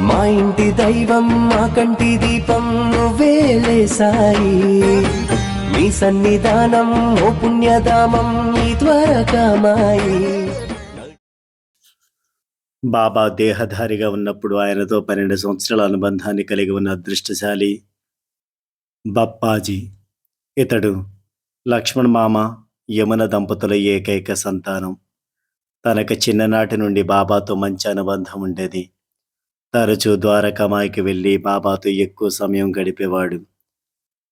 మా ఇంటి దైవం మా కంటి దీపం నువ్వేలే సాయి మీ సన్నిధానం ఓ పుణ్యధామం నీ ద్వారకామాయి. బాబా దేహధారిగా ఉన్నప్పుడు ఆయనతో పన్నెండు సంవత్సరాల అనుబంధాన్ని కలిగి ఉన్న అదృష్టశాలి బప్పాజీ. ఇతడు లక్ష్మణ్ మామ యమున దంపతుల ఏకైక సంతానం. తనకు చిన్ననాటి నుండి బాబాతో మంచి అనుబంధం ఉండేది. తరచూ ద్వారకామాయికి వెళ్ళి బాబాతో ఎక్కువ సమయం గడిపేవాడు.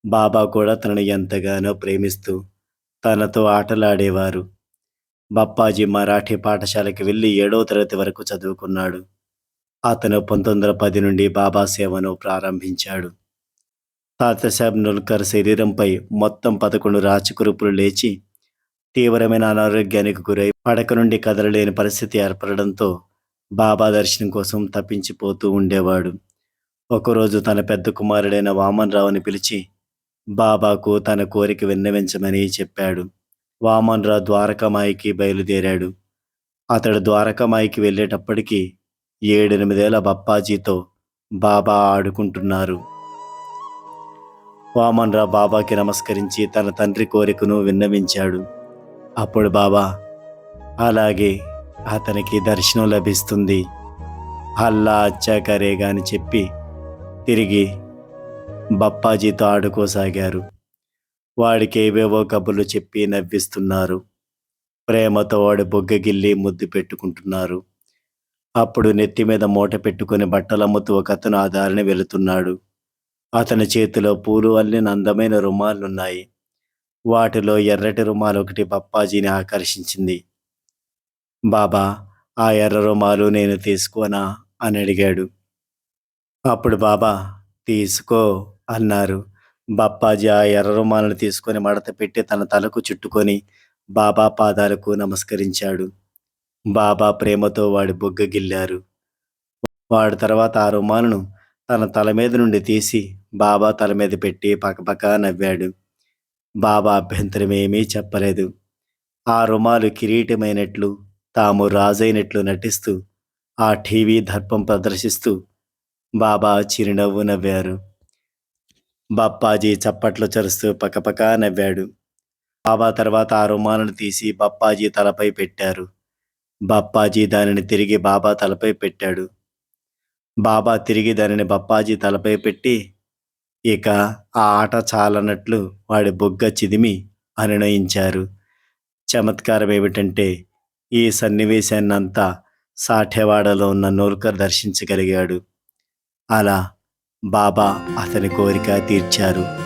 బాబా కూడా తనను ఎంతగానో ప్రేమిస్తూ తనతో ఆటలాడేవారు. బప్పాజీ మరాఠీ పాఠశాలకి వెళ్ళి ఏడవ తరగతి వరకు చదువుకున్నాడు. అతను పంతొమ్మిది వందల పది నుండి బాబా సేవను ప్రారంభించాడు. తాతసాబ్ నుల్కర్ శరీరంపై మొత్తం పదకొండు రాచకురుపులు లేచి తీవ్రమైన అనారోగ్యానికి గురై పడక నుండి కదలలేని పరిస్థితి ఏర్పడడంతో బాబా దర్శనం కోసం తప్పించిపోతూ ఉండేవాడు. ఒకరోజు తన పెద్ద కుమారుడైన వామన్ రావుని పిలిచి బాబాకు తన కోరిక విన్నవించమని చెప్పాడు. వామన్ రావు ద్వారకామాయికి బయలుదేరాడు. అతడు ద్వారకామాయికి వెళ్ళేటప్పటికీ ఏడెనిమిదేళ్ళ బప్పాజీతో బాబా ఆడుకుంటున్నారు. వామన్రావు బాబాకి నమస్కరించి తన తండ్రి కోరికను విన్నవించాడు. అప్పుడు బాబా అలాగే అతనికి దర్శనం లభిస్తుంది. అల్లా అచ్చాకరేగా అని చెప్పి తిరిగి బప్పాజీతో ఆడుకోసాగారు. వాడికి ఏవేవో కబుర్లు చెప్పి నవ్విస్తున్నారు. ప్రేమతో వాడు బొగ్గగిల్లి ముద్దు పెట్టుకుంటున్నారు. అప్పుడు నెత్తి మీద మూట పెట్టుకుని బట్టలమ్ముతూ ఒక అతను ఆ దారిని వెళుతున్నాడు. అతని చేతిలో పూలు అల్లిన అందమైన రుమాలున్నాయి. వాటిలో ఎర్రటి రుమాలు ఒకటి బప్పాజీని ఆకర్షించింది. బాబా ఆ ఎర్ర రుమాలు నేను తీసుకోనా? అని అడిగాడు. అప్పుడు బాబా తీసుకో అన్నారు. బప్పాజీ ఆ ఎర్ర రుమాలను తీసుకొని మడత పెట్టి తన తలకు చుట్టుకొని బాబా పాదాలకు నమస్కరించాడు. బాబా ప్రేమతో వాడి బొగ్గగిల్లారు వాడు తర్వాత ఆ రుమాలను తన తల మీద నుండి తీసి బాబా తల మీద పెట్టి పకపక నవ్వాడు. బాబా అభ్యంతరమేమీ చెప్పలేదు. ఆ రుమాలు కిరీటమైనట్లు తాము రాజైనట్లు నటిస్తూ ఆ టీవీ దర్పం ప్రదర్శిస్తూ బాబా చిరునవ్వు నవ్వారు. బప్పాజీ చప్పట్లు చరుస్తూ పకపక నవ్వాడు. బాబా తర్వాత ఆ రుమాలను తీసి బప్పాజీ తలపై పెట్టారు. బప్పాజీ దానిని తిరిగి బాబా తలపై పెట్టాడు. బాబా తిరిగి దానిని బప్పాజీ తలపై పెట్టి ఇక ఆ ఆట చాలన్నట్లు వాడి బొగ్గ చిదిమి అనునయించారు. చమత్కారం ఏమిటంటే ఈ సన్నివేశాన్నంతా సాఠెవాడలో ఉన్న నోల్కర్ దర్శించగలిగాడు. అలా బాబా అతని కోరిక తీర్చారు.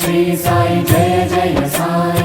श्री साई जय जय साई